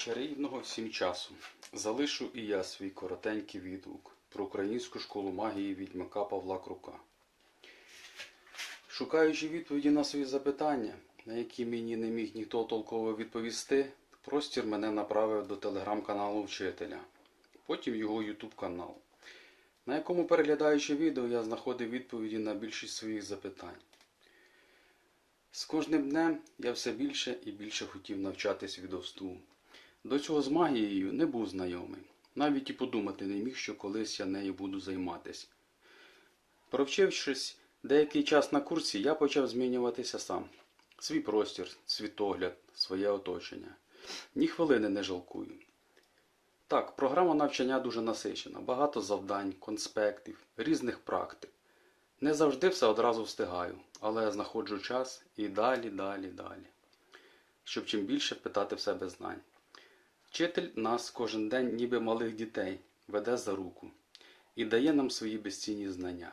Чарівного всім часу. Залишу і я свій коротенький відгук про українську школу магії відьмака Павла Крука. Шукаючи відповіді на свої запитання, на які мені не міг ніхто толково відповісти, простір мене направив до телеграм-каналу вчителя, потім його ютуб канал, на якому, переглядаючи відео, я знаходив відповіді на більшість своїх запитань. З кожним днем я все більше і більше хотів навчатись відовству. До цього з магією не був знайомий. Навіть і подумати не міг, що колись я нею буду займатись. Провчившись деякий час на курсі, я почав змінюватися сам. Свій простір, світогляд, своє оточення. Ні хвилини не жалкую. Так, програма навчання дуже насичена, багато завдань, конспектів, різних практик. Не завжди все одразу встигаю, але знаходжу час і далі, далі, далі. Щоб чим більше впитати в себе знань. Вчитель нас кожен день, ніби малих дітей, веде за руку і дає нам свої безцінні знання.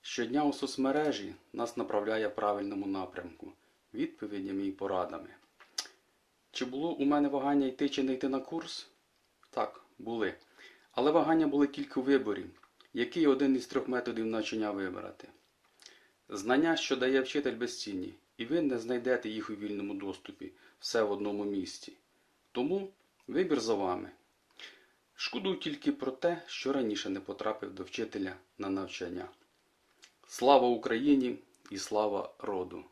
Щодня у соцмережі нас направляє правильному напрямку, відповідями і порадами. Чи було у мене вагання йти чи не йти на курс? Так, були. Але вагання були тільки у виборі, який один із трьох методів навчання вибрати. Знання, що дає вчитель безцінні, і ви не знайдете їх у вільному доступі, все в одному місці. Тому вибір за вами. Шкодую тільки про те, що раніше не потрапив до вчителя на навчання. Слава Україні і слава роду!